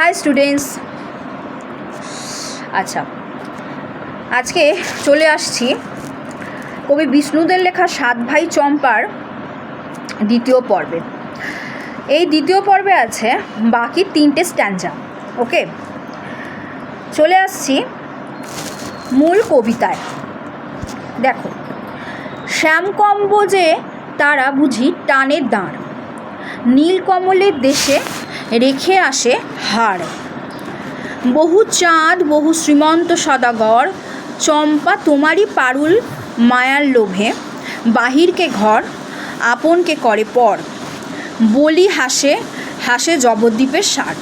High students. আচ্ছা আজকে চলে আসছি কবি বিষ্ণুদের লেখা সাত ভাই চম্পার দ্বিতীয় পর্বে। এই দ্বিতীয় পর্বে আছে বাকি তিনটে স্ট্যান্ডা, ওকে? চলে আসছি মূল কবিতায়। দেখো, শ্যামকম্বজে তারা বুঝি টানের দাঁড়, নীলকমলের দেশে রেখে আসে হাড়। বহু চাঁদ, বহু শ্রীমন্ত সদাগর, চম্পা তোমারই পারুল মায়ার লোভে, বাহিরকে ঘর, আপনকে করে পর। বলি হাসে হাসে জবদ্বীপের সার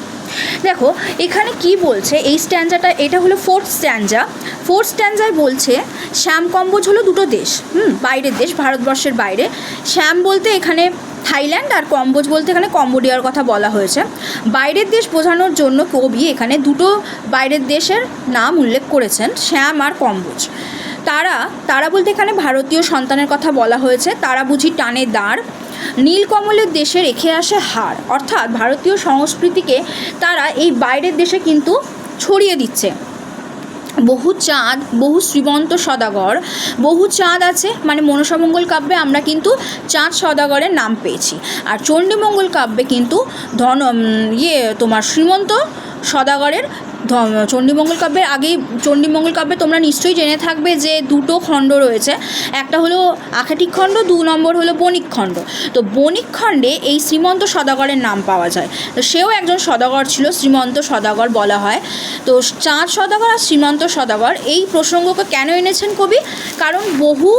দেখো, এখানে কি বলছে, এই স্ট্যান্ডাটা এটা হলো ফোর্থ স্ট্যান্ডা ফোর্থ স্ট্যান্ডায় বলছে, শ্যাম কম্বোজ হলো দুটো দেশ, হুম, বাইরের দেশ, ভারতবর্ষের বাইরে। শ্যাম বলতে এখানে থাইল্যান্ড আর কম্বোজ বলতে এখানে কম্বোডিয়ার কথা বলা হয়েছে। বাইরের দেশ বোঝানোর জন্য কবি এখানে দুটো বাইরের দেশের নাম উল্লেখ করেছেন, শ্যাম আর কম্বোজ। তারা তারা বলতে এখানে ভারতীয় সন্তানের কথা বলা হয়েছে, তারা বুঝি টানে দাঁড়। নীলকমলের দেশে রেখে আসে হার, অর্থাৎ ভারতীয় সংস্কৃতিকে তারা এই বাইরের দেশে কিন্তু ছড়িয়ে দিচ্ছে। বহু চাঁদ, বহু শ্রীমন্ত সদাগর, বহু চাঁদ আছে মানে মনসামঙ্গল কাব্যে আমরা কিন্তু চাঁদ সদাগরের নাম পেয়েছি। আর চণ্ডীমঙ্গল কাব্যে কিন্তু ধন ইয়ে তোমার শ্রীমন্ত সদাগরের চণ্ডীমঙ্গল কাব্যের আগেই, চণ্ডীমঙ্গল কাব্যে তোমরা নিশ্চয়ই জেনে থাকবে যে দুটো খণ্ড রয়েছে। একটা হলো আখাটিক খণ্ড, দু নম্বর হলো বণিক খণ্ড। তো বণিক খণ্ডে এই শ্রীমন্ত সদাগরের নাম পাওয়া যায়। তো সেও একজন সদাগর ছিল, শ্রীমন্ত সদাগর বলা হয়। তো চাঁদ সদাগর আর শ্রীমন্ত সদাগর এই প্রসঙ্গকে কেন এনেছেন কবি? কারণ বহু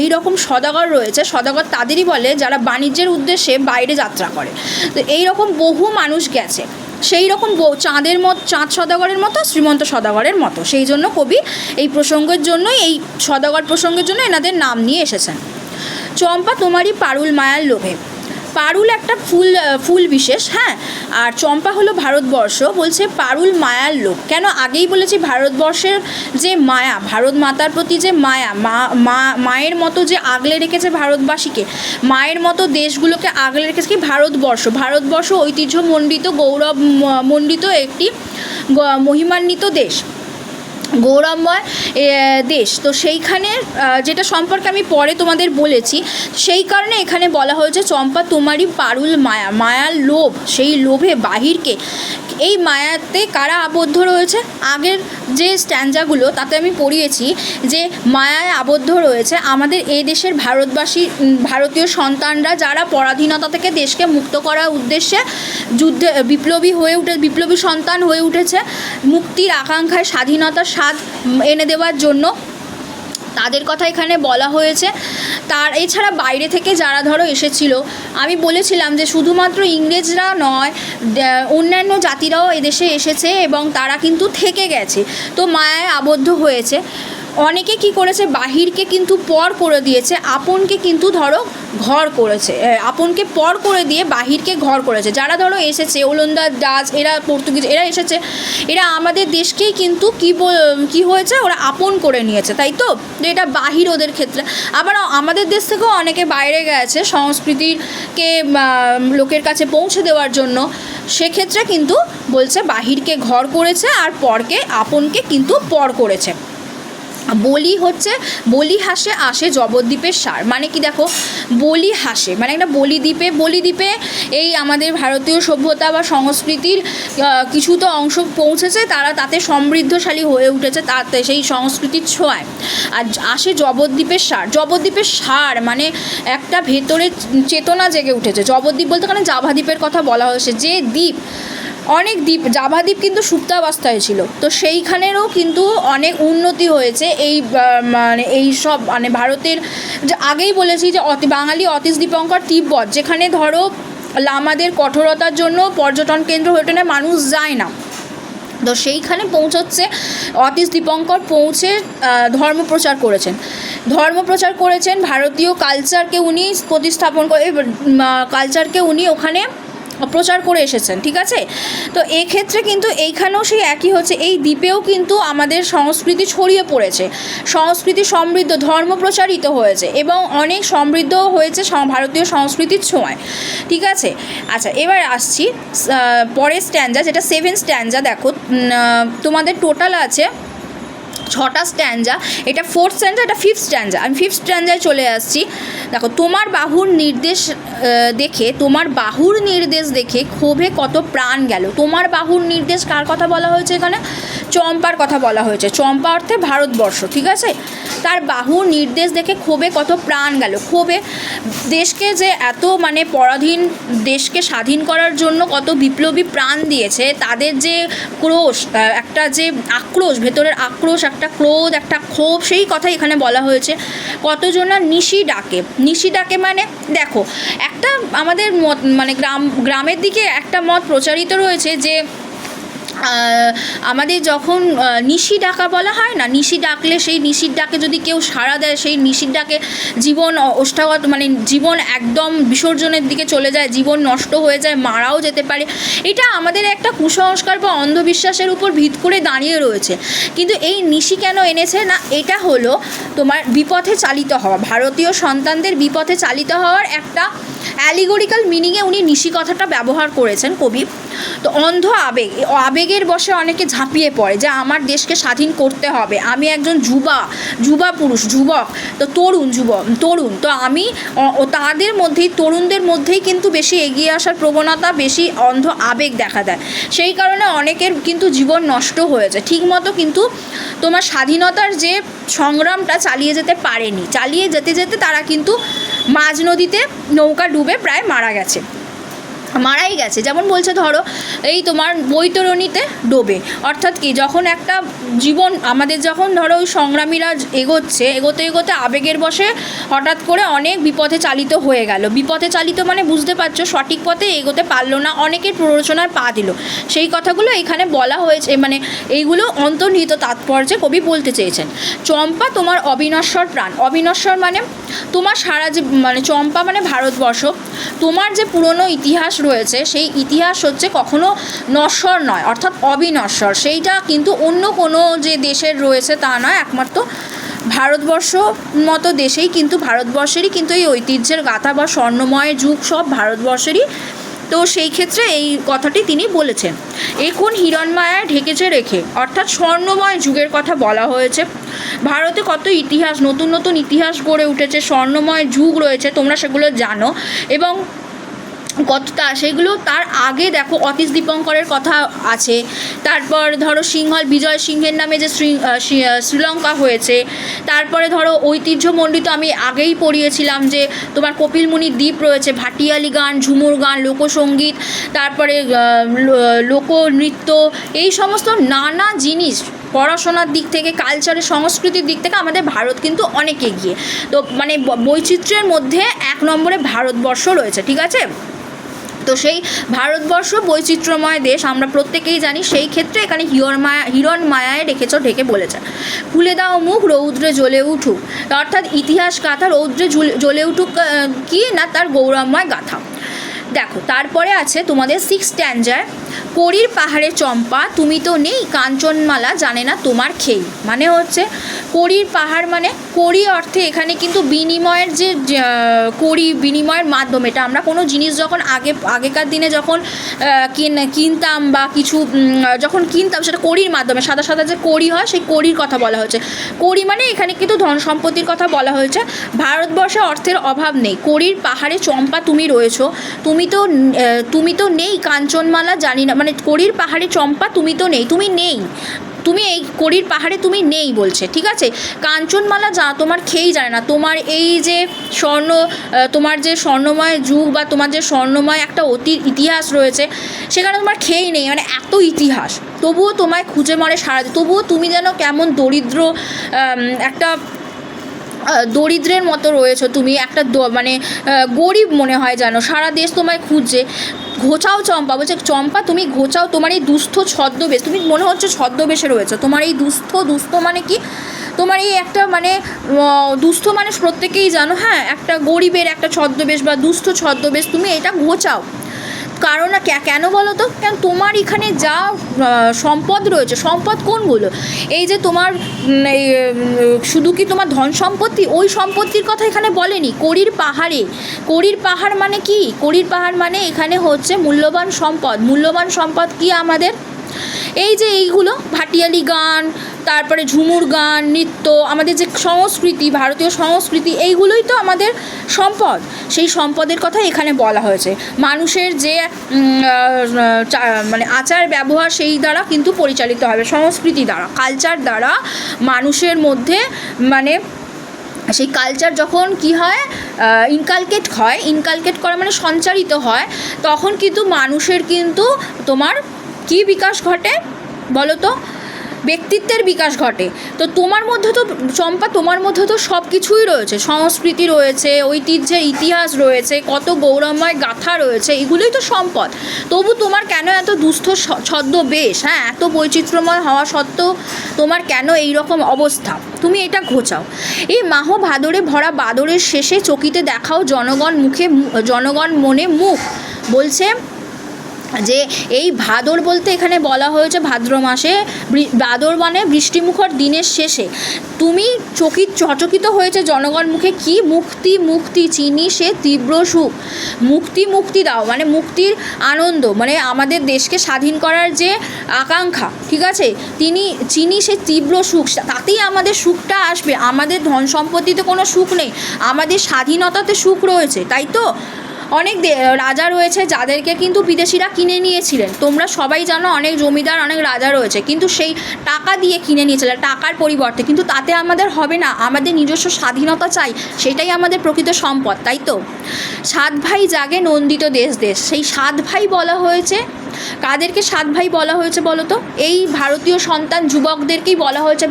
এই রকম সদাগর রয়েছে। সদাগর তাদেরই বলে যারা বাণিজ্যের উদ্দেশ্যে বাইরে যাত্রা করে। তো এই রকম বহু মানুষ গেছে। সেই রকম চাঁদের মত, চাঁদ সদাগরের মতো, শ্রীমন্ত সদাগরের মতো। সেই জন্য কবি এই প্রসঙ্গের জন্যই, এই সদাগর প্রসঙ্গের জন্য এনাদের নাম নিয়ে এসেছেন। চম্পা, তোমারই পারুল মায়ার লোভে। পারুল একটা ফুল ফুল বিশেষ হ্যাঁ? আর চম্পা হলো ভারতবর্ষ, বলছে পারুল মায়ার লোক। কেন আগেই বলেছি ভারতবর্ষের যে মায়া, ভারত মাতার প্রতি যে মায়া, মা মায়ের মতো যে আগলে রেখেছে ভারতবাসীকে, মায়ের মতো দেশগুলোকে আগলে রেখেছে কি ভারতবর্ষ? ভারতবর্ষ ঐতিহ্যমণ্ডিত, গৌরব মণ্ডিত একটি মহিমান্বিত দেশ। গৌরবময় দেশ। তো সেইখানে যেটা সম্পর্কে আমি পরে তোমাদের বলেছি, সেই কারণে এখানে বলা হয়েছে, চম্পা, তোমারই পারুল মায়া। মায়ার লোভ, সেই লোভে বাহিরকে। এই মায়াতে কারা আবদ্ধ রয়েছে? আগের যে স্ট্যান্ডাগুলো, তাতে আমি পড়িয়েছি যে মায়ায় আবদ্ধ রয়েছে আমাদের এই দেশের ভারতবাসী ভারতীয় সন্তানরা যারা পরাধীনতা থেকে দেশকে মুক্ত করার উদ্দেশ্যে যুদ্ধে, বিপ্লবী হয়ে উঠে, বিপ্লবী সন্তান হয়ে উঠেছে, মুক্তির আকাঙ্ক্ষায় স্বাধীনতার স্বাদ এনে দেওয়ার জন্য তাদের কথা এখানে বলা হয়েছে। তার এছাড়া বাইরে থেকে যারা ধরো এসেছিল, আমি বলেছিলাম যে শুধুমাত্র ইংরেজরা নয় অন্যান্য জাতিরাও এদেশে এসেছে এবং তারা কিন্তু থেকে গেছে। তো মায়ায় আবদ্ধ হয়েছে। অনেকে কি করেছে? বাহিরকে কিন্তু পর করে দিয়েছে। আপনকে কিন্তু ধরো ঘর করেছে। আপনকে পর করে দিয়ে বাহিরকে ঘর করেছে। যারা ধরো এসেছে ওলন্দাজ ডাচ এরা পর্তুগিজ এরা এসেছে। এরা আমাদের দেশকেই কিন্তু কি কি হয়েছে? ওরা আপন করে নিয়েছে তাই তো? এটা বাহির ওদের ক্ষেত্রে। আবার আমাদের দেশ থেকেও অনেকে বাইরে গেছে সংস্কৃতিকে আহ, লোকের কাছে পৌঁছে দেওয়ার জন্য। সেক্ষেত্রে কিন্তু বলছে বাহিরকে ঘর করেছে আর পরকে আপনকে কিন্তু পর করেছে। বলি হচ্ছে, বলি হাসে আসে জবদ্বীপের সার। মানে কি দেখো, বলি হাসে। মানে একটা বলিদ্বীপে বলিদ্বীপে এই আমাদের ভারতীয় সভ্যতা বা সংস্কৃতির কিছু তো অংশ পৌঁছেছে, তারা তাতে সমৃদ্ধশালী হয়ে উঠেছে, তাতে সেই সংস্কৃতির ছোঁয়ায়। আর আসে জবদ্বীপের সার। জবদ্বীপের সার মানে একটা ভেতরে চেতনা জেগে উঠেছে। জবদ্বীপ বলতে কারণে জাভাদ্বীপের কথা বলা হয়েছে। যে দ্বীপ অনেক দ্বীপ জাভাদ্বীপ কিন্তু সুপ্তাবস্থায় ছিল। তো সেইখানেরও কিন্তু অনেক উন্নতি হয়েছে। এই মানে এই সব মানে ভারতের যে আগেই বলেছি যে অতি, বাঙালি অতীশ দীপঙ্কর তিব্বত, যেখানে ধরো লামাদের কঠোরতার জন্য পর্যটন কেন্দ্র হয়ে ওঠে মানুষ যায় না। তো সেইখানে পৌঁছচ্ছে, অতীশ দীপঙ্কর পৌঁছে ধর্ম প্রচার করেছেন। ধর্ম প্রচার করেছেন, ভারতীয় কালচারকে উনি প্রতিস্থাপন করে কালচারকে উনি ওখানে প্রচার করে এসেছেন, ঠিক আছে? তো এক্ষেত্রে কিন্তু এইখানেও সেই একই হচ্ছে, এই দ্বীপেও কিন্তু আমাদের সংস্কৃতি ছড়িয়ে পড়েছে। সংস্কৃতি সমৃদ্ধ, ধর্ম প্রচারিত হয়েছে এবং অনেক সমৃদ্ধ হয়েছে ভারতীয় সংস্কৃতির ছোঁয়ায়, ঠিক আছে? আচ্ছা এবার আসছি পরের স্ট্যান্ডা যেটা সেভেন স্ট্যান্ডা দেখো তোমাদের টোটাল আছে ছটা স্ট্যান্ডা, এটা ফোর্থ স্ট্যান্ডা এটা ফিফথ স্ট্যান্ডা আমি ফিফথ স্ট্যান্ডায় চলে আসছি। দেখো, তোমার বাহুর নির্দেশ দেখে, তোমার বাহুর নির্দেশ দেখে ক্ষোভে কত প্রাণ গেল। তোমার বাহুর নির্দেশ কার কথা বলা হয়েছে এখানে? চম্পার কথা বলা হয়েছে। চম্পা অর্থে ভারতবর্ষ, ঠিক আছে? তার বাহুর নির্দেশ দেখে ক্ষোভে কত প্রাণ গেল। ক্ষোভে দেশকে যে এত মানে পরাধীন, দেশকে স্বাধীন করার জন্য কত বিপ্লবী প্রাণ দিয়েছে, তাদের যে ক্রোশ একটা যে আক্রোশ, ভেতরের আক্রোশ, একটা ক্রোধ, একটা ক্ষোভ, সেই কথাই এখানে বলা হয়েছে। কতজনা নিশি ডাকে। নিশি ডাকে মানে দেখো, একটা আমাদের মত মানে গ্রাম, গ্রামের দিকে একটা মত প্রচারিত রয়েছে যে আমাদের যখন নিশি ডাকা বলা হয় না, নিশি ডাকলে সেই নিশির ডাকে যদি কেউ সাড়া দেয়, সেই নিশির ডাকে জীবন অ- ওষ্ঠাগত মানে জীবন একদম বিসর্জনের দিকে চলে যায়, জীবন নষ্ট হয়ে যায়, মারাও যেতে পারে। এটা আমাদের একটা কুসংস্কার বা অন্ধবিশ্বাসের উপর ভিত করে দাঁড়িয়ে রয়েছে। কিন্তু এই নিশি কেন এনেছে? না, এটা হলো তোমার বিপথে চালিত হওয়া, ভারতীয় সন্তানদের বিপথে চালিত হওয়ার একটা অ্যালিগোরিক্যাল মিনিংয়ে উনি নিশি কথাটা ব্যবহার করেছেন কবি। তো অন্ধ আবেগ আবেগের বসে অনেকে ঝাঁপিয়ে পড়ে যে আমার দেশকে স্বাধীন করতে হবে। আমি একজন যুবা যুবা পুরুষ, যুবক। তো তরুণ যুবক তরুণ। তো আমি তাদের মধ্যেই, তরুণদের মধ্যেই কিন্তু বেশি এগিয়ে আসার প্রবণতা, বেশি অন্ধ আবেগ দেখা দেয়। সেই কারণে অনেকের কিন্তু জীবন নষ্ট হয়েছে। ঠিকমতো কিন্তু তোমার স্বাধীনতার যে সংগ্রামটা চালিয়ে যেতে পারেনি। চালিয়ে যেতে যেতে তারা কিন্তু মাঝ নদীতে নৌকা ডুবে প্রায় মারা গেছে। মারাই গেছে। যেমন বলছে ধরো, এই তোমার বৈতরণীতে ডোবে। অর্থাৎ কি, যখন একটা জীবন, আমাদের যখন ধরো ওই সংগ্রামীরা এগোচ্ছে, এগোতে এগোতে আবেগের বসে হঠাৎ করে অনেক বিপথে চালিত হয়ে গেল। বিপথে চালিত মানে বুঝতে পারছ, সঠিক পথে এগোতে পারল না, অনেকের প্ররোচনায় পা দিল। সেই কথাগুলো এখানে বলা হয়েছে মানে এইগুলো অন্তর্নিহিত তাৎপর্যে কবি বলতে চেয়েছেন। চম্পা তোমার অবিনশ্বর প্রাণ। অবিনশ্বর মানে তোমার সারা যে মানে চম্পা মানে ভারতবর্ষ। তোমার যে পুরনো ইতিহাস রয়েছে, সেই ইতিহাস হচ্ছে কখনো নশ্বর নয়, অর্থাৎ অবিনশ্বর। সেইটা কিন্তু অন্য কোনো যে দেশের রয়েছে তা নয়, একমাত্র ভারতবর্ষ মতো দেশেই কিন্তু ভারতবর্ষেরই কিন্তু এই ঐতিহ্যের গাথা বা স্বর্ণময় যুগ সব ভারতবর্ষেরই। তো সেই ক্ষেত্রে এই কথাটি তিনি বলেছেন। এখন হিরণমায়া ঢেকেছে রেখে? অর্থাৎ স্বর্ণময় যুগের কথা বলা হয়েছে। ভারতে কত ইতিহাস, নতুন নতুন ইতিহাস গড়ে উঠেছে, স্বর্ণময় যুগ রয়েছে, তোমরা সেগুলো জানো। এবং কতটা সেগুলো তার আগে দেখো অতীশ দীপঙ্করের কথা আছে। তারপর ধরো সিংহল বিজয় সিংহের নামে যে শ্রীলঙ্কা হয়েছে। তারপরে ধরো ঐতিহ্যমণ্ডিত আমি আগেই পড়িয়েছিলাম যে তোমার কপিলমুনির দ্বীপ রয়েছে, ভাটিয়ালি গান, ঝুমুর গান লোকসঙ্গীত তারপরে লোকনৃত্য এই সমস্ত নানা জিনিস পড়াশোনার দিক থেকে কালচারের সংস্কৃতির দিক থেকে আমাদের ভারত কিন্তু অনেক এগিয়ে। তো মানে বৈচিত্র্যের মধ্যে এক নম্বরে ভারতবর্ষ রয়েছে, ঠিক আছে? তো সেই ভারতবর্ষ বৈচিত্র্যময় দেশ, আমরা প্রত্যেকেই জানি সেই ক্ষেত্রে এখানে হিরণ মায়া, হিরণ মায়ায় রেখেছ, ঢেকে বলেছে। খুলে দাও মুখ, রৌদ্রে জ্বলে উঠুক। অর্থাৎ ইতিহাস গাথা, রৌদ্রে জ্বলে উঠুক কি না তার গৌরবময় গাথা। দেখো, তারপরে আছে তোমাদের সিক্স স্ট্যান্ডার করির পাহাড়ে চম্পা, তুমি তো নেই, কাঞ্চনমালা জানে না তোমার খেই। মানে হচ্ছে করির পাহাড় মানে করি অর্থে এখানে কিন্তু বিনিময়ের যে করি বিনিময়ের মাধ্যম, এটা আমরা কোনো জিনিস যখন আগে, আগেকার দিনে যখন কিন- কিনতাম বা কিছু যখন কিনতাম, সেটা করির মাধ্যমে, সাদা সাদা যে করি হয়, সেই করির কথা বলা হয়েছে করি মানে এখানে কিন্তু ধন সম্পত্তির কথা বলা হয়েছে। ভারতবর্ষে অর্থের অভাব নেই। করির পাহাড়ে চম্পা তুমি রয়েছো, তুমি তো তুমি তো নেই, কাঞ্চনমালা জানি না মানে করির পাহাড়ে চম্পা তুমি তো নেই, তুমি নেই। তুমি এই করির পাহাড়ে তুমি নেই বলছে, ঠিক আছে? কাঞ্চনমালা যা, তোমার খেয়েই জানে না। তোমার এই যে স্বর্ণ তোমার যে স্বর্ণময় যুগ বা তোমার যে স্বর্ণময় একটা অতীত ইতিহাস রয়েছে, সেখানে তোমার খেয়েই নেই মানে এত ইতিহাস। তবুও তোমায় খুঁজে মারে সারা। তবুও তুমি যেন কেমন দরিদ্র একটা দরিদ্রের মতো রয়েছো তুমি, একটা মানে গরিব মনে হয় যেন। সারা দেশ তোমায় খুঁজছে। ঘোচাও চম্পা, বলছে, চম্পা, তুমি ঘোচাও তোমার এই দুস্থ ছদ্মবেশ। তুমি মনে হচ্ছে ছদ্মবেশে রয়েছে। তোমার এই দুস্থ দুস্থ মানে কি? তোমার এই একটা মানে দুস্থ মানুষ প্রত্যেকেই জানো হ্যাঁ? একটা গরিবের একটা ছদ্মবেশ বা দুস্থ ছদ্মবেশ, তুমি এটা ঘোচাও। কারণ কেন বলো তো? কেন তোমার এখানে যা সম্পদ রয়েছে, সম্পদ কোনগুলো? এই যে তোমার শুধু কি তোমার ধন সম্পত্তি? ওই সম্পত্তির কথা এখানে বলেনি। করির পাহাড়ে। করির পাহাড় মানে কি? করির পাহাড় মানে এখানে হচ্ছে মূল্যবান সম্পদ। মূল্যবান সম্পদ কি আমাদের? এই যে এইগুলো, ভাটিয়ালি গান, তারপরে ঝুমুর গান, নৃত্য, আমাদের যে সংস্কৃতি, ভারতীয় সংস্কৃতি, এইগুলোই তো আমাদের সম্পদ। সেই সম্পদের কথা এখানে বলা হয়েছে। মানুষের যে মানে আচার, ব্যবহার, সেই দ্বারা কিন্তু পরিচালিত হবে, সংস্কৃতি দ্বারা। কালচার দ্বারা মানুষের মধ্যে মানে সেই কালচার যখন কি হয় ইনকালকেট হয় ইনকালকেট করা মানে সঞ্চারিত হয়, তখন কিন্তু মানুষের কিন্তু তোমার কি বিকাশ ঘটে বলো তো? ব্যক্তিত্বের বিকাশ ঘটে। তো তোমার মধ্যে তো চম্পা, তোমার মধ্যে তো সব কিছুই রয়েছে। সংস্কৃতি রয়েছে, ঐতিহ্যের ইতিহাস রয়েছে, কত গৌরবময় গাথা রয়েছে, এগুলোই তো সম্পদ। তবু তোমার কেন এত দুস্থ ছদ্মবেশ? হ্যাঁ এত বৈচিত্র্যময় হওয়া সত্ত্বেও তোমার কেন এই রকম অবস্থা? তুমি এটা ঘোচাও। এই মাহ ভাদরে ভরা বাদরের শেষে চকিতে দেখাও জনগণ মুখে, জনগণ মনে মুখ, বলছে যে এই ভাদর বলতে এখানে বলা হয়েছে ভাদ্র মাসে ভাদর মানে বৃষ্টিমুখর দিনের শেষে। তুমি চকিত চচকিত হয়েছে জনগণ মুখে, কি মুক্তি মুক্তি চিনি সে তীব্র সুখ? মুক্তি মুক্তি দাও মানে মুক্তির আনন্দ মানে আমাদের দেশকে স্বাধীন করার যে আকাঙ্ক্ষা, ঠিক আছে? তিনি, চিনি সে তীব্র সুখ তাতেই আমাদের সুখটা আসবে। আমাদের ধন সম্পত্তিতে কোনো সুখ নেই, আমাদের স্বাধীনতাতে সুখ রয়েছে, তাই তো? অনেক রাজা রয়েছে যাদেরকে কিন্তু বিদেশিরা কিনে নিয়েছিলেন। তোমরা সবাই জানো অনেক জমিদার, অনেক রাজা রয়েছে। কিন্তু সেই টাকা দিয়ে কিনে নিয়েছিল, টাকার পরিবর্তে। কিন্তু তাতে আমাদের হবে না, আমাদের নিজস্ব স্বাধীনতা চাই, সেটাই আমাদের প্রকৃত সম্পদ, তাই তো? সাত ভাই জাগে নন্দিত দেশ দেশ। সেই সাত ভাই বলা হয়েছে, কাদেরকে সাত ভাই বলা হয়েছে বলো তো? এই ভারতীয় সন্তান যুবকদেরকেই বলা হয়েছে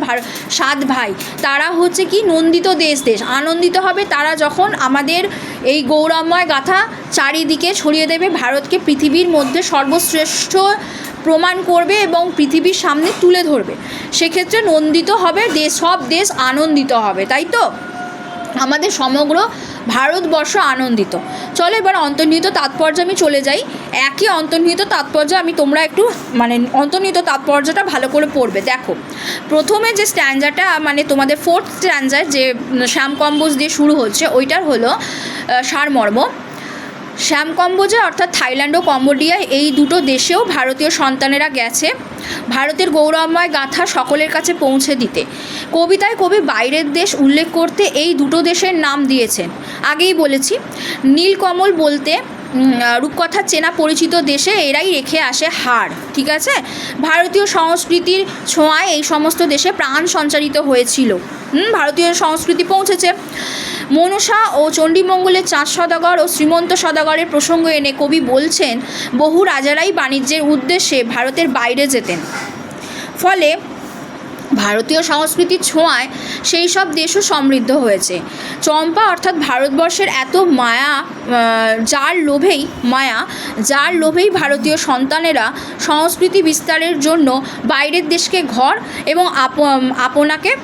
সাত ভাই। তারা হচ্ছে কি নন্দিত দেশ দেশ। আনন্দিত হবে তারা যখন আমাদের এই গৌরবময় গাথা চারিদিকে ছড়িয়ে দেবে, ভারতকে পৃথিবীর মধ্যে সর্বশ্রেষ্ঠ প্রমাণ করবে এবং পৃথিবীর সামনে তুলে ধরবে। সেক্ষেত্রে নন্দিত হবে, দেশ, সব দেশ আনন্দিত হবে, তাই তো? আমাদের সমগ্র ভারতবর্ষ আনন্দিত। চলো এবার অন্তর্নিহিত তাৎপর্য আমি চলে যাই। একই অন্তর্নিহিত তাৎপর্য আমি তোমরা একটু মানে অন্তর্নিহিত তাৎপর্যটা ভালো করে পড়বে। দেখো, প্রথমে যে স্ট্যান্ডারটা মানে তোমাদের ফোর্থ স্ট্যান্ডার যে শ্যাম কম্বোজ দিয়ে শুরু হচ্ছে, ওইটার হলো সারমর্ম। শ্যাম কম্বোজা অর্থাৎ থাইল্যান্ড ও কম্বোডিয়া এই দুটো দেশেও ভারতীয় সন্তানেরা গেছে। ভারতের গৌরবময় গাথা সকলের কাছে পৌঁছে দিতে। কবিতায় কবি বাইরের দেশ উল্লেখ করতে এই দুটো দেশের নাম দিয়েছেন। আগেই বলেছি, নীলকমল বলতে উম, রূপকথার চেনা পরিচিত দেশে এরাই রেখে আসে হার ঠিক আছে? ভারতীয় সংস্কৃতির ছোঁয়ায় এই সমস্ত দেশে প্রাণ সঞ্চারিত হয়েছিল। ভারতীয় সংস্কৃতি পৌঁছেছে। মনসা ও চণ্ডীমঙ্গলের চাঁদ সদাগর ও শ্রীমন্ত সদাগরের প্রসঙ্গ এনে কবি বলছেন বহু রাজারাই বাণিজ্যের উদ্দেশ্যে ভারতের বাইরে যেতেন। ফলে ভারতীয় সংস্কৃতির ছোঁয়ায় সেই সব দেশও সমৃদ্ধ হয়েছে। চম্পা অর্থাৎ ভারতবর্ষের এত মায়া যার লোভেই মায়া, যার লোভেই ভারতীয় সন্তানেরা সংস্কৃতি বিস্তারের জন্য বাইরের দেশকে ঘর এবং আপ- আপনাকে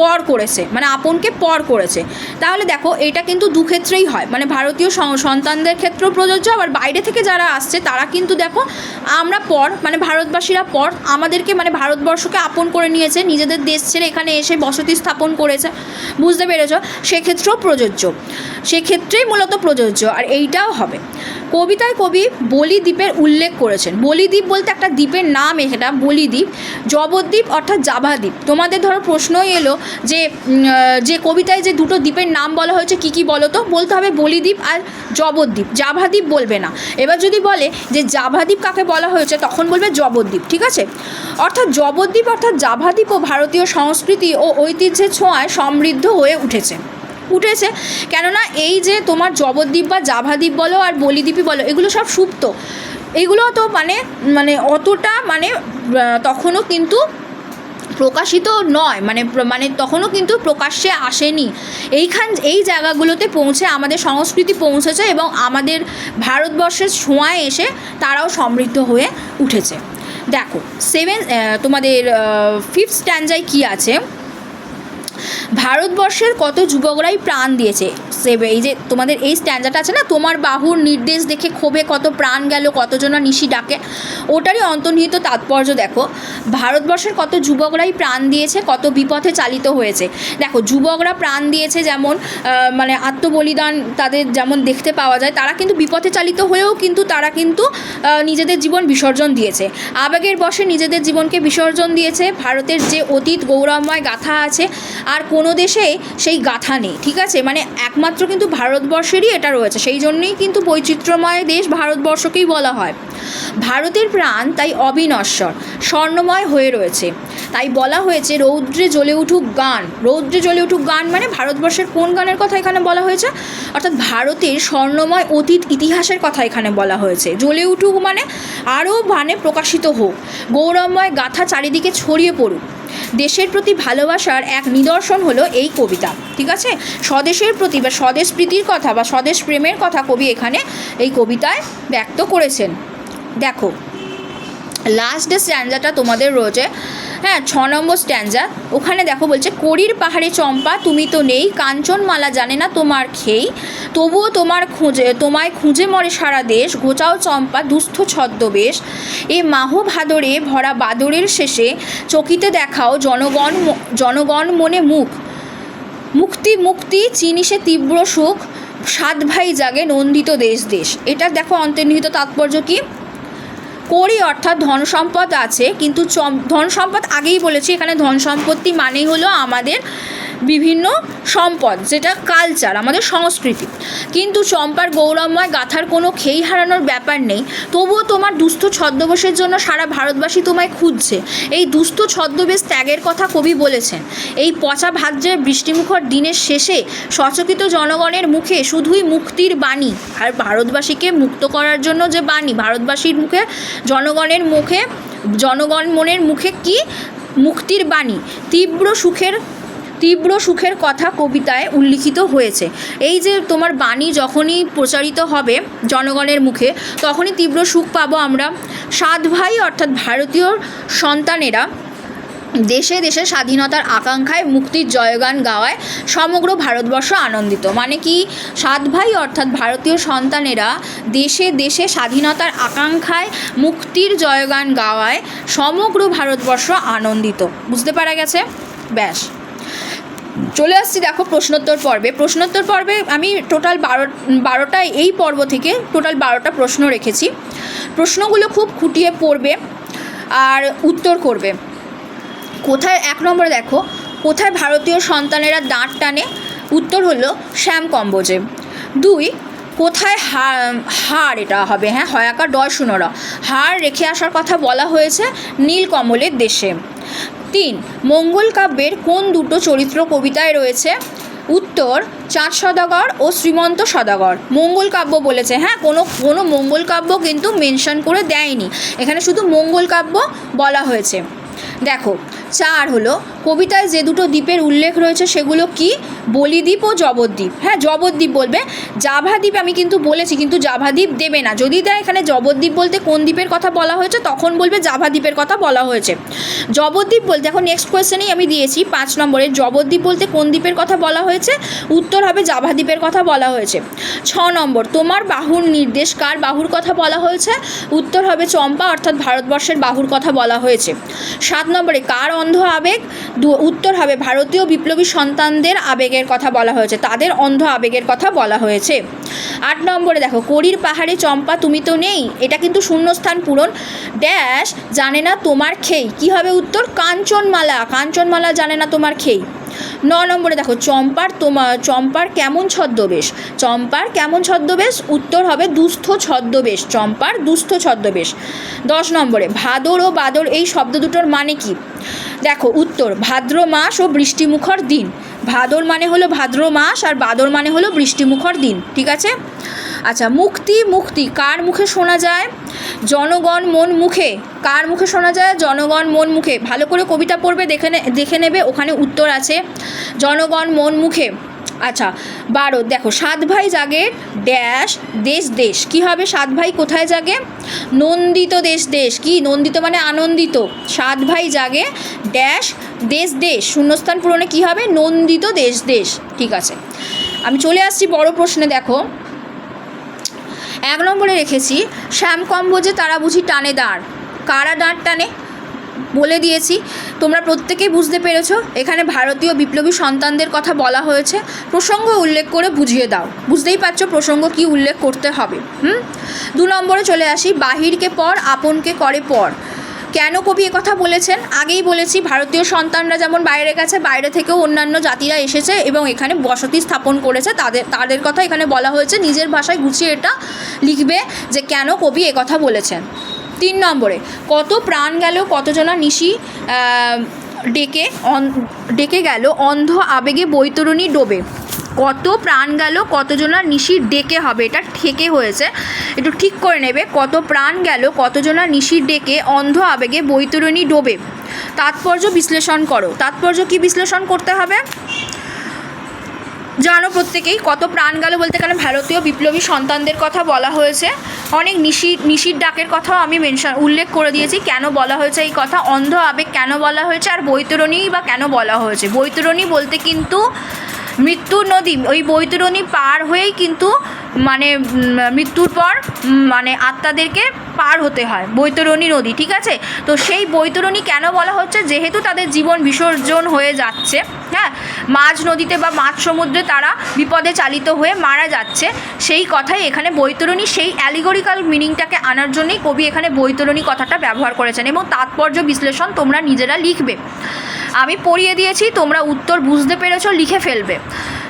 পর করেছে মানে আপনকে পর করেছে। তাহলে দেখো, এটা কিন্তু দু ক্ষেত্রেই হয়। মানে ভারতীয় সন্তানদের ক্ষেত্রেও প্রযোজ্য, আবার বাইরে থেকে যারা আসছে, তারা কিন্তু দেখো, আমরা পর মানে ভারতবাসীরা পর, আমাদেরকে মানে ভারতবর্ষকে আপন করে নিয়েছে, নিজেদের দেশ ছেড়ে এখানে এসে বসতি স্থাপন করেছে, বুঝতে পেরেছ? সেক্ষেত্রেও প্রযোজ্য। সেক্ষেত্রেই মূলত প্রযোজ্য, আর এইটাও হবে। কবিতায় কবি বলিদ্বীপের উল্লেখ করেছেন। বলিদ্বীপ বলতে একটা দ্বীপের নাম, এটা বলিদ্বীপ। জবদ্বীপ অর্থাৎ জাভাদ্বীপ। তোমাদের ধরো প্রশ্নই এলো যে যে কবিতায় যে দুটো দ্বীপের নাম বলা হয়েছে, কী কী বলো তো? বলতে হবে বলিদ্বীপ আর জবদ্বীপ। জাভাদ্বীপ বলবে না। এবার যদি বলে যে জাভাদ্বীপ কাকে বলা হয়েছে, তখন বলবে জবদ্বীপ, ঠিক আছে? অর্থাৎ জবদ্বীপ অর্থাৎ জাভাদ্বীপ ও ভারতীয় সংস্কৃতি ও ঐতিহ্যের ছোঁয়ায় সমৃদ্ধ হয়ে উঠেছে। উঠেছে কেননা এই যে তোমার জবদ্বীপ বা জাভাদ্বীপ বলো আর বলিদ্বীপই বলো, এগুলো সব সুপ্ত। এগুলো তো মানে মানে অতটা মানে তখনও কিন্তু প্রকাশিত নয় মানে মানে তখনও কিন্তু প্রকাশ্যে আসেনি। এইখান, এই জায়গাগুলোতে পৌঁছে আমাদের সংস্কৃতি পৌঁছেছে এবং আমাদের ভারতবর্ষের ছোঁয়ায় এসে তারাও সমৃদ্ধ হয়ে উঠেছে। দেখো সেভেন তোমাদের ফিফথ স্ট্যান্ডায় কী আছে? ভারতবর্ষের কত যুবকরাই প্রাণ দিয়েছে? সে এই যে তোমাদের এই স্ট্যান্ডাটা আছে না? তোমার বাহুর নির্দেশ দেখে ক্ষোভে কত প্রাণ গেল, কতজনা নিশি ডাকে, ওটারই অন্তর্নিহিত তাৎপর্য দেখো। ভারতবর্ষের কত যুবকরাই প্রাণ দিয়েছে, কত বিপথে চালিত হয়েছে। দেখো, যুবকরা প্রাণ দিয়েছে যেমন মানে আত্মবলিদান তাদের যেমন দেখতে পাওয়া যায়, তারা কিন্তু বিপথে চালিত হয়েও কিন্তু তারা কিন্তু নিজেদের জীবন বিসর্জন দিয়েছে। আবেগের বশে নিজেদের জীবনকে বিসর্জন দিয়েছে। ভারতের যে অতীত গৌরবময় গাথা আছে আর কোনো দেশে সেই গাথা নেই, ঠিক আছে? মানে একমাত্র কিন্তু ভারতবর্ষেরই এটা রয়েছে, সেই জন্যই কিন্তু বৈচিত্র্যময় দেশ ভারতবর্ষকেই বলা হয়। ভারতের প্রাণ তাই অবিনশ্বর, স্বর্ণময় হয়ে রয়েছে। তাই বলা হয়েছে, রৌদ্রে জ্বলে উঠুক গান। রৌদ্রে জ্বলে উঠুক গান মানে ভারতবর্ষের কোন গানের কথা এখানে বলা হয়েছে? অর্থাৎ ভারতের স্বর্ণময় অতীত ইতিহাসের কথা এখানে বলা হয়েছে। জ্বলে উঠুক মানে আরও মানে প্রকাশিত হোক। গৌরবময় গাথা চারিদিকে ছড়িয়ে পড়ুক। দেশের প্রতি ভালোবাসার এক নিদর্শন হলো এই কবিতা, ঠিক আছে? স্বদেশের প্রতি বা স্বদেশ প্রীতির কথা বা স্বদেশ প্রেমের কথা কবি এখানে এই কবিতায় ব্যক্ত করেছেন। দেখো লাস্ট যে স্ট্যান্ডাটা তোমাদের রয়েছে হ্যাঁ ছ নম্বর স্ট্যান্ডা ওখানে দেখো বলছে, করির পাহাড়ে চম্পা, তুমি তো নেই, কাঞ্চনমালা জানে না তোমার খেই। তবুও তোমার খুঁজে, তোমায় খুঁজে মরে সারা দেশ, ঘোচাও চম্পা, দুস্থ ছদ্মবেশ। এ মাহ ভাদরে ভরা বাদরের শেষে চকিতে দেখাও জনগণ জনগণ মনে মুখ। মুক্তি মুক্তি চিনিসে তীব্র সুখ সাত ভাই জাগে নন্দিত দেশ দেশ। এটা দেখো অন্তর্নিহিত তাৎপর্য কি? করি, অর্থাৎ ধন সম্পদ আছে, কিন্তু ধন সম্পদ আগেই বলেছি, এখানে ধন সম্পত্তি মানেই হলো আমাদের বিভিন্ন সম্পদ, যেটা কালচার আমাদের সংস্কৃতি। কিন্তু চম্পার গৌরবময় গাথার কোনো খেই হারানোর ব্যাপার নেই, তবুও তোমার দুস্থ ছদ্মবেশের জন্য সারা ভারতবাসী তোমায় খুঁজছে। এই দুস্থ ছদ্মবেশ ত্যাগের কথা কবি বলেছেন, এই পচা ভাদ্রের বৃষ্টিমুখর দিনের শেষে সচকিত জনগণের মুখে শুধুই মুক্তির বাণী, আর ভারতবাসীকে মুক্ত করার জন্য যে বাণী, ভারতবাসীর মুখে জনগণের মুখে, জনগণ মনের মুখে কি মুক্তির বাণী? তীব্র সুখের তীব্র সুখের কথা কবিতায় উল্লিখিত হয়েছে। এই যে তোমার বাণী যখনই প্রচারিত হবে জনগণের মুখে, তখনই তীব্র সুখ পাবো আমরা। সাত ভাই অর্থাৎ ভারতীয় সন্তানেরা দেশে দেশে স্বাধীনতার আকাঙ্ক্ষায় মুক্তির জয়গান গাওয়ায় সমগ্র ভারতবর্ষ আনন্দিত। মানে কি? সাত ভাই অর্থাৎ ভারতীয় সন্তানেরা দেশে দেশে স্বাধীনতার আকাঙ্ক্ষায় মুক্তির জয়গান গাওয়ায় সমগ্র ভারতবর্ষ আনন্দিত। বুঝতে পারা গেছে? ব্যাস। চলে আসছি দেখো প্রশ্নোত্তর পর্বে। প্রশ্নোত্তর পর্বে আমি টোটাল বারো, বারোটা এই পর্ব থেকে টোটাল বারোটা প্রশ্ন রেখেছি। প্রশ্নগুলো খুব খুঁটিয়ে পড়বে আর উত্তর করবে। কোথায়, এক নম্বরে দেখো, কোথায় ভারতীয় সন্তানেরা দাঁত টানে? উত্তর হলো শ্যাম কম্বোজে। দুই, কোথায় হার এটা হবে হ্যাঁ হয়াকার ডয় শূন্যরা হার রেখে আসার কথা বলা হয়েছে নীল কমলের দেশে। তিন, মঙ্গল কাব্যের কোন দুটো চরিত্র কবিতায় রয়েছে? উত্তর, চাঁদ সদাগর ও শ্রীমন্ত সদাগর। মঙ্গল কাব্য বলেছে হ্যাঁ কোনো কোনো মঙ্গল কাব্য কিন্তু মেনশন করে দেয়নি। এখানে শুধু মঙ্গল কাব্য বলা হয়েছে। দেখো, চার হলো, কবিতায় যে দুটো দ্বীপের উল্লেখ রয়েছে সেগুলো কি? বলিদ্বীপ ও জবদ্বীপ। হ্যাঁ জবদ্বীপ বলবে। জাভাদ্বীপ আমি কিন্তু বলেছি, কিন্তু জাভাদ্বীপ দেবে না। যদি দেয় এখানে জবদ্বীপ বলতে কোন দ্বীপের কথা বলা হয়েছে, তখন বলবে জাভাদ্বীপের কথা বলা হয়েছে। জবদ্বীপ বলতে এখন নেক্সট কোয়েশ্চেনেই আমি দিয়েছি, পাঁচ নম্বরে। জবদ্বীপ বলতে কোন দ্বীপের কথা বলা হয়েছে? উত্তর হবে জাভাদ্বীপের কথা বলা হয়েছে। ছ নম্বর, তোমার বাহুর নির্দেশ কার? বাহুর কথা বলা হয়েছে। উত্তর হবে চম্পা, অর্থাৎ ভারতবর্ষের বাহুর কথা বলা হয়েছে। সাত নম্বরে কার অন্ধ আবেগ? উত্তর হবে ভারতীয় বিপ্লবী সন্তানদের আবেগের কথা বলা হয়েছে। তাদের অন্ধ আবেগের কথা বলা হয়েছে। আট নম্বরে দেখো, করির পাহাড়ে চম্পা তুমি তো নেই। এটা কিন্তু শূন্যস্থান পূরণ। ড্যাশ, জানে না তোমার খেই। কি হবে উত্তর? কাঞ্চনমালা। কাঞ্চনমালা জানে না তোমার খেই। ন নম্বরে দেখো, চম্পার তোমার চম্পার কেমন ছদ্মবেশ? চম্পার কেমন ছদ্মবেশ? উত্তর হবে দুস্থ ছদ্মবেশ। চম্পার দুস্থ ছদ্মবেশ। দশ নম্বরে, ভাদর ও বাদর, এই শব্দ দুটোর মানে কি? দেখো, উত্তর, ভাদ্র মাস ও বৃষ্টিমুখর দিন। ভাদর মানে হলো ভাদ্র মাস আর বাদর মানে হলো বৃষ্টিমুখর দিন, ঠিক আছে? আচ্ছা মুক্তি মুক্তি, কার মুখে শোনা যায়? জনগণ মন মুখে, কার মুখে শোনা যায়? জনগণ মন মুখে। ভালো করে কবিতা পড়বে, দেখে দেখে নেবে, ওখানে উত্তর আছে। জনগণ মন মুখে। আচ্ছা বারো, দেখো, সাত ভাই জাগে, ড্যাশ, দেশ দেশ। কি হবে? সাত ভাই কোথায় জাগে? নন্দিত, দেশ দেশ। কি? নন্দিত মানে আনন্দিত। সাত ভাই জাগে, ড্যাশ, দেশ দেশ। শূন্যস্থান পূরণে কি হবে? নন্দিত, দেশ দেশ। ঠিক আছে। আমি চলে আসছি বড় প্রশ্নে, দেখো। এক নম্বরে রেখেছি, শ্যাম শ্যামকম্বজে তারা বুঝি টানে দাঁড়। কারা দাঁড় টানে? বলে দিয়েছি, তোমরা প্রত্যেকেই বুঝতে পেরেছ, এখানে ভারতীয় বিপ্লবী সন্তানদের কথা বলা হয়েছে। প্রসঙ্গ উল্লেখ করে বুঝিয়ে দাও। বুঝতেই পারছ প্রসঙ্গ কি উল্লেখ করতে হবে, হুম? দু নম্বরে চলে আসি, বাহিরকে পর, আপনকে করে পর। কেন কবি কথা বলেছেন? আগেই বলেছি, ভারতীয় সন্তানরা যেমন বাইরে গেছে, বাইরে থেকেও অন্যান্য জাতিরা এসেছে এবং এখানে বসতি স্থাপন করেছে। তাদের তাদের কথা এখানে বলা হয়েছে, নিজের ভাষায় গুছিয়ে এটা লিখবে যে কেন কবি কথা বলেছেন। তিন নম্বরে, কত প্রাণ গেল, কতজনা নিশি ডেকে ডেকে গেল, অন্ধ আবেগে বৈতরণী ডোবে। কত প্রাণ গেল কতজনা নিশি ডেকে হবে, এটা ঠেকে হয়েছে। একটু ঠিক করে নেবে, কত প্রাণ গেল কতজনা নিশির ডেকে অন্ধ আবেগে বৈতরণী ডোবে। তাৎপর্য বিশ্লেষণ করো। তাৎপর্য কি বিশ্লেষণ করতে হবে? জানো প্রত্যেকেই, কত প্রাণ গেল বলতে গেলে ভারতীয় বিপ্লবী সন্তানদের কথা বলা হয়েছে। অনেক নিশি, নিশির ডাকের কথাও আমি মেনশন উল্লেখ করে দিয়েছি, কেন বলা হয়েছে এই কথা, অন্ধ আবেগ কেন বলা হয়েছে, আর বৈতরণী বা কেন বলা হয়েছে? বৈতরণী বলতে কিন্তু মৃত্যুর নদী, ওই বৈতরণী পার হয়েই কিন্তু মানে মৃত্যুর পর মানে আত্মাদেরকে পার হতে হয় বৈতরণী নদী, ঠিক আছে? তো সেই বৈতরণী কেন বলা হচ্ছে? যেহেতু তাদের জীবন বিসর্জন হয়ে যাচ্ছে হ্যাঁ? মাঝ নদীতে বা মাঝ সমুদ্রে তারা বিপদে চালিত হয়ে মারা যাচ্ছে, সেই কথাই এখানে বৈতরণী সেই অ্যালিগরিক্যাল মিনিংটাকে আনার জন্যই কবি এখানে বৈতরণী কথাটা ব্যবহার করেছেন এবং তাৎপর্য বিশ্লেষণ তোমরা নিজেরা লিখবে। আমি পড়িয়ে দিয়েছি, তোমরা উত্তর বুঝতে পেরেছ, লিখে ফেলবে।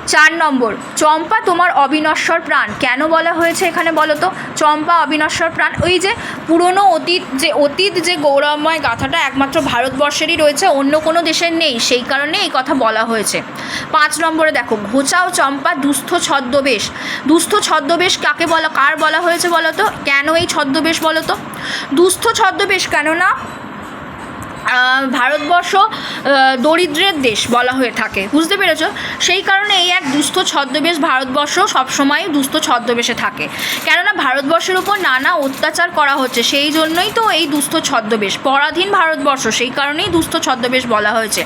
চার নম্বর, চম্পা তোমার অবিনশ্বর প্রাণ। কেন বলা হয়েছে এখানে বলো তো? চম্পা, অবিনশ্বর প্রাণ, ওই যে পুরনো অতীত, যে অতীত, যে গৌরবময় গাথাটা একমাত্র ভারতবর্ষেরই রয়েছে, অন্য কোনো দেশের নেই, সেই কারণে এই কথা বলা হয়েছে। পাঁচ নম্বরে দেখো, ঘোচাও চম্পা দুস্থ ছদ্মবেশ। দুস্থ ছদ্মবেশ কাকে বলা, কার বলা হয়েছে বলো তো? কেন এই ছদ্মবেশ বলো তো? দুস্থ ছদ্মবেশ কেননা ভারতবর্ষ দরিদ্রের দেশ বলা হয়ে থাকে। বুঝতে পেরেছ? সেই কারণে এই এক দুস্থ ছদ্মবেশ ভারতবর্ষ সবসময় দুস্থ ছদ্মবেশে থাকে। কেননা ভারতবর্ষের উপর নানা অত্যাচার করা হচ্ছে, সেই জন্যই তো এই দুস্থ ছদ্মবেশ। পরাধীন ভারতবর্ষ, সেই কারণেই দুস্থ ছদ্মবেশ বলা হয়েছে।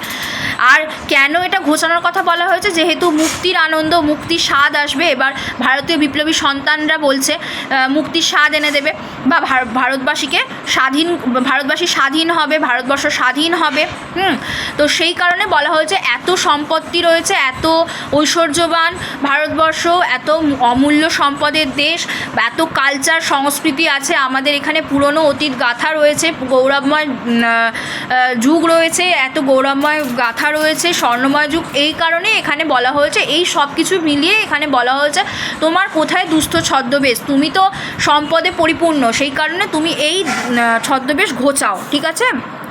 আর কেন এটা ঘোষণার কথা বলা হয়েছে? যেহেতু মুক্তির আনন্দ, মুক্তির স্বাদ আসবে, এবার ভারতীয় বিপ্লবী সন্তানরা বলছে মুক্তির স্বাদ এনে দেবে। বা ভার- ভারতবাসীকে স্বাধীন, ভারতবাসী স্বাধীন হবে, ভারতবর্ষ স্বাধীন হবে, হুম? তো সেই কারণে বলা হয়েছে এত সম্পত্তি রয়েছে, এত ঐশ্বর্যবান ভারতবর্ষ, এত অমূল্য সম্পদের দেশ, এত কালচার সংস্কৃতি আছে। আমাদের এখানে পুরনো অতীত গাথা রয়েছে, গৌরবময় যুগ রয়েছে, এত গৌরবময় গাথা রয়েছে, স্বর্ণময় যুগ। এই কারণে এখানে বলা হয়েছে, এই সব কিছু মিলিয়ে এখানে বলা হয়েছে, তোমার কোথায় দুস্থ ছদ্মবেশ? তুমি তো সম্পদে পরিপূর্ণ, সেই কারণে তুমি এই ছদ্মবেশ ঘোচাও, ঠিক আছে?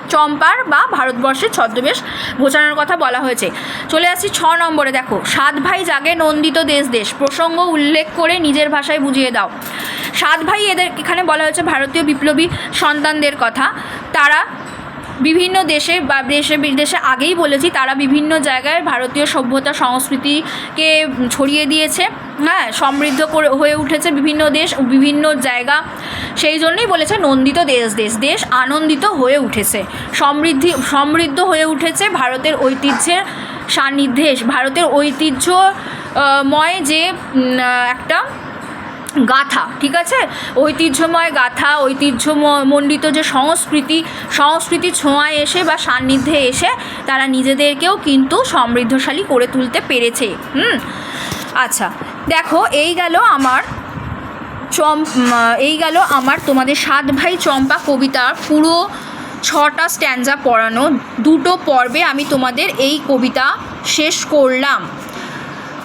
চম্পার বা ভারতবর্ষের ছদ্মবেশ ঘোষণার কথা বলা হয়েছে। চলে আসছি ছ নম্বরে, দেখো। সাত ভাই জাগে নন্দিত দেশ দেশ। প্রসঙ্গ উল্লেখ করে নিজের ভাষায় বুঝিয়ে দাও। সাত ভাই এদের, এখানে বলা হয়েছে ভারতীয় বিপ্লবী সন্তানদের কথা। তারা বিভিন্ন দেশে বা দেশে বিদেশে আগেই বলেছি, তারা বিভিন্ন জায়গায় ভারতীয় সভ্যতা সংস্কৃতিকে ছড়িয়ে দিয়েছে। হ্যাঁ সমৃদ্ধ করে হয়ে উঠেছে বিভিন্ন দেশ, বিভিন্ন জায়গা। সেই জন্যই বলেছে নন্দিত দেশ দেশ দেশ আনন্দিত হয়ে উঠেছে। সমৃদ্ধি, সমৃদ্ধ হয়ে উঠেছে ভারতের ঐতিহ্যের সান্নিধ্যে। ভারতের ঐতিহ্য ময় যে একটা গাথা, ঠিক আছে? ঐতিহ্যময় গাথা ঐতিহ্য মণ্ডিত যে সংস্কৃতি সংস্কৃতি ছোঁয়ায় এসে বা সান্নিধ্যে এসে তারা নিজেদেরকেও কিন্তু সমৃদ্ধশালী করে তুলতে পেরেছে। হুম? আচ্ছা দেখো, এই গেল আমার চম এই গেল আমার তোমাদের সাত ভাই চম্পা কবিতার পুরো ছটা স্ট্যান্ডা পড়ানো। দুটো পর্বে আমি তোমাদের এই কবিতা শেষ করলাম।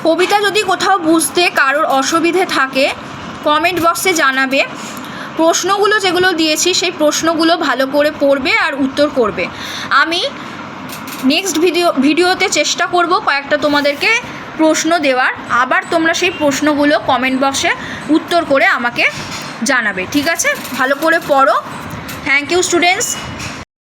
কবিতা যদি কোথাও বুঝতে কারোর অসুবিধে থাকে কমেন্ট বক্সে জানাবে। প্রশ্নগুলো যেগুলো দিয়েছি, সেই প্রশ্নগুলো ভালো করে পড়বে আর উত্তর করবে। আমি নেক্সট ভিডিও ভিডিওতে চেষ্টা করব কয়েকটা তোমাদেরকে প্রশ্ন দেওয়ার। আবার তোমরা সেই প্রশ্নগুলো কমেন্ট বক্সে উত্তর করে আমাকে জানাবে। ঠিক আছে? ভালো করে পড়ো। Thank you students